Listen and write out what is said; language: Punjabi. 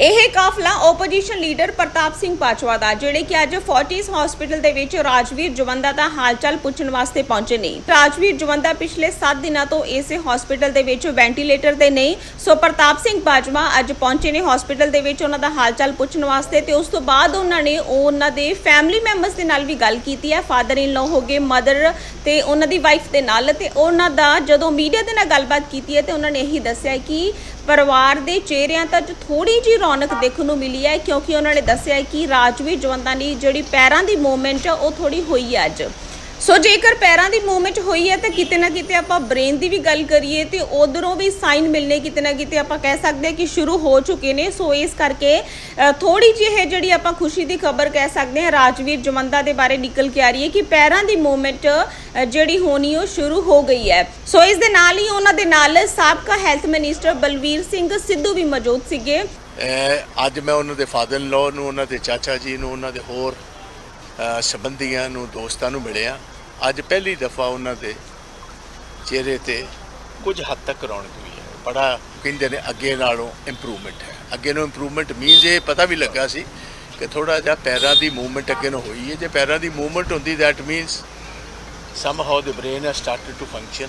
ਇਹ ਕਾਫਲਾ ਆਪੋਜੀਸ਼ਨ ਲੀਡਰ ਪ੍ਰਤਾਪ ਸਿੰਘ ਬਾਜਵਾ ਦਾ, ਜਿਹੜੇ ਕਿ ਅੱਜ ਫੋਰਟਿਸ ਹਸਪੀਟਲ ਦੇ ਵਿੱਚ ਰਾਜਵੀਰ ਜਵੰਦਾ ਦਾ ਹਾਲਚਾਲ ਪੁੱਛਣ ਵਾਸਤੇ ਪਹੁੰਚੇ ਨੇ। ਰਾਜਵੀਰ ਜਵੰਦਾ ਪਿਛਲੇ 7 ਦਿਨਾਂ ਤੋਂ ਇਸੇ ਹਸਪੀਟਲ ਦੇ ਵਿੱਚ ਵੈਂਟੀਲੇਟਰ ਤੇ ਨੇ। ਸੋ ਪ੍ਰਤਾਪ ਸਿੰਘ ਬਾਜਵਾ ਅੱਜ ਪਹੁੰਚੇ ਨੇ ਹਸਪੀਟਲ ਦੇ ਵਿੱਚ ਉਹਨਾਂ ਦਾ ਹਾਲਚਾਲ ਪੁੱਛਣ ਵਾਸਤੇ ਤੇ ਉਸ ਤੋਂ ਬਾਅਦ ਉਹਨਾਂ ਨੇ ਉਹਨਾਂ ਦੇ ਫੈਮਿਲੀ ਮੈਂਬਰਸ ਦੇ ਨਾਲ ਵੀ ਗੱਲ ਕੀਤੀ ਹੈ। ਫਾਦਰ ਇਨ ਲਾ ਹੋ ਗਏ ਮਦਰ ਤੇ ਉਹਨਾਂ ਦੀ ਵਾਈਫ ਦੇ ਨਾਲ ਤੇ ਉਹਨਾਂ ਦਾ ਜਦੋਂ ਮੀਡੀਆ ਦੇ ਨਾਲ ਗੱਲਬਾਤ ਕੀਤੀ ਹੈ ਤੇ ਉਹਨਾਂ ਨੇ ਇਹੀ ਦੱਸਿਆ ਕਿ ਪਰਿਵਾਰ ਦੇ ਚਿਹਰਿਆਂ ਤੇ ਅੱਜ ਥੋੜੀ ਜੀ ਰੌਣਕ ਦੇਖਣ ਨੂੰ ਮਿਲੀ ਹੈ ਕਿਉਂਕਿ ਉਹਨਾਂ ਨੇ ਦੱਸਿਆ ਕਿ ਰਾਜਵੀਰ ਜਵੰਦਾਂ ਦੀ ਜਿਹੜੀ ਪੈਰਾਂ ਦੀ ਮੂਵਮੈਂਟ ਉਹ ਥੋੜੀ ਹੋਈ ਹੈ ਅੱਜ। ਸੋ ਜੇਕਰ ਪੈਰਾਂ ਦੀ ਮੂਵਮੈਂਟ ਹੋਈ ਹੈ ਤਾਂ ਕਿਤੇ ਨਾ ਕਿਤੇ ਆਪਾਂ ਬ੍ਰੇਨ ਦੀ ਵੀ ਗੱਲ ਕਰੀਏ ਤੇ ਉਧਰੋਂ ਵੀ ਸਾਈਨ ਮਿਲਨੇ ਕਿਤੇ ਨਾ ਕਿਤੇ ਆਪਾਂ ਕਹਿ ਸਕਦੇ ਕਿ ਸ਼ੁਰੂ ਹੋ ਚੁੱਕੇ ਨੇ। ਸੋ ਇਸ ਕਰਕੇ ਥੋੜੀ ਜਿਹੀ ਜਿਹੜੀ ਆਪਾਂ ਖੁਸ਼ੀ ਦੀ ਖਬਰ ਕਹਿ ਸਕਦੇ ਹਾਂ, ਰਾਜਵੀਰ ਜਵੰਦਾ ਦੇ ਬਾਰੇ ਨਿਕਲ ਕੇ ਆ ਰਹੀ ਹੈ ਕਿ ਪੈਰਾਂ ਦੀ ਮੂਵਮੈਂਟ ਜਿਹੜੀ ਹੋਣੀ ਉਹ ਸ਼ੁਰੂ ਹੋ ਗਈ ਹੈ। ਸੋ ਇਸ ਦੇ ਨਾਲ ਹੀ ਉਹਨਾਂ ਦੇ ਨਾਲ ਸਾਬਕਾ ਹੈਲਥ ਮਿਨਿਸਟਰ ਬਲਵੀਰ ਸਿੰਘ ਸਿੱਧੂ ਵੀ ਮੌਜੂਦ ਸੀਗੇ। ਅੱਜ ਮੈਂ ਉਹਨਾਂ ਦੇ ਫਾਦਰ ਇਨ ਨੂੰ, ਉਹਨਾਂ ਦੇ ਚਾਚਾ ਜੀ ਨੂੰ, ਉਹਨਾਂ ਦੇ ਹੋਰ ਸੰਬੰਧੀਆਂ ਨੂੰ, ਦੋਸਤਾਂ ਨੂੰ ਮਿਲਿਆ। ਅੱਜ ਪਹਿਲੀ ਦਫਾ ਉਹਨਾਂ ਦੇ ਚਿਹਰੇ ਤੇ ਕੁਝ ਹੱਦ ਤੱਕ ਰੌਣਕ ਵੀ ਹੈ। ਬੜਾ ਕਹਿੰਦੇ ਨੇ ਅੱਗੇ ਨਾਲੋਂ ਇੰਪਰੂਵਮੈਂਟ ਹੈ। ਅੱਗੇ ਨੂੰ ਇੰਪਰੂਵਮੈਂਟ ਮੀਨਸ ਇਹ ਪਤਾ ਵੀ ਲੱਗਾ ਸੀ ਕਿ ਥੋੜਾ ਜਿਹਾ ਪੈਰਾਂ ਦੀ ਮੂਵਮੈਂਟ ਅੱਗੇ ਨੂੰ ਹੋਈ ਹੈ। ਜੇ ਪੈਰਾਂ ਦੀ ਮੂਵਮੈਂਟ ਹੁੰਦੀ that means somehow the brain has started to function